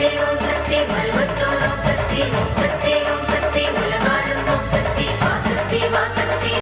Shakti Om Sakthi பல்வ